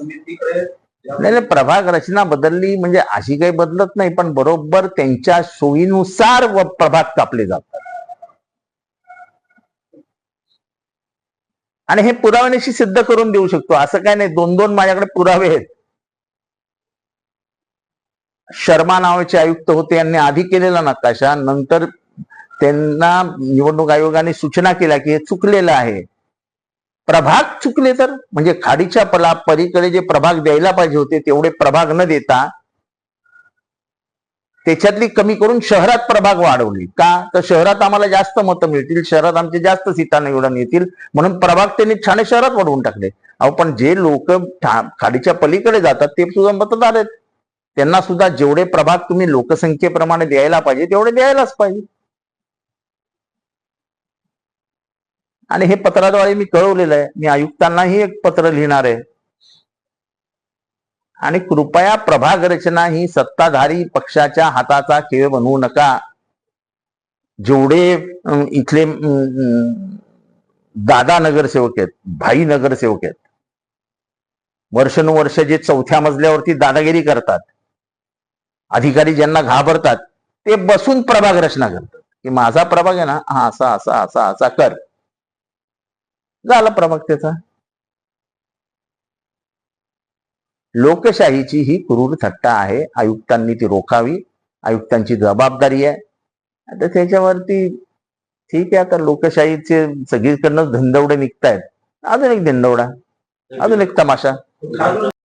समितीकडे नाही नाही, प्रभाग रचना बदलली म्हणजे अशी काही बदलत नाही पण बरोबर त्यांच्या सोयीनुसार व प्रभाग कापले जातात. आणि हे पुराव्याशी सिद्ध करून देऊ शकतो. असं काय नाही दोन दोन माझ्याकडे पुरावे आहेत. शर्मा नावाचे आयुक्त होते यांनी आधी केलेला नकाशा. नंतर त्यांना निवडणूक आयोगाने सूचना केल्या की हे चुकलेलं आहे. प्रभाग चुकले तर? म्हणजे खाडीच्या पला पलीकडे जे प्रभाग द्यायला पाहिजे होते तेवढे प्रभाग न देता त्याच्यातली कमी करून शहरात प्रभाग वाढवली. का? तर शहरात आम्हाला जास्त मतं मिळतील. शहरात आमचे जास्त सीटा निवडून येतील. म्हणून प्रभाग त्यांनी ठाणे शहरात वाढवून टाकले. अहो पण जे लोक खाडीच्या पलीकडे जातात ते सुद्धा मतदार आहेत. त्यांना सुद्धा जेवढे प्रभाग तुम्ही लोकसंख्येप्रमाणे द्यायला पाहिजे तेवढे द्यायलाच पाहिजे. आणि हे पत्राद्वारे मी कळवलेलं आहे. मी आयुक्तांनाही एक पत्र लिहिणार आहे. आणि कृपया प्रभाग रचना ही सत्ताधारी पक्षाच्या हाताचा खेळ बनवू नका. जेवढे इथले दादा नगरसेवक आहेत भाई नगरसेवक आहेत. वर्षानुवर्ष जे चौथ्या मजल्यावरती दादागिरी करतात अधिकारी ज्यांना घाबरतात ते बसून प्रभाग रचना करतात. की माझा प्रभाग आहे ना हा असा असा असा असा कर. झाला प्रभाग त्याचा. लोकशाहीची ही क्रूर थट्टा आहे. आयुक्तांनी ती रोखावी. आयुक्तांची जबाबदारी आहे. आता त्याच्यावरती ठीक आहे आता लोकशाहीचे सगळीकडनं धंदवडे निघतायत. अजून एक धंदवडा. अजून एक तमाशा.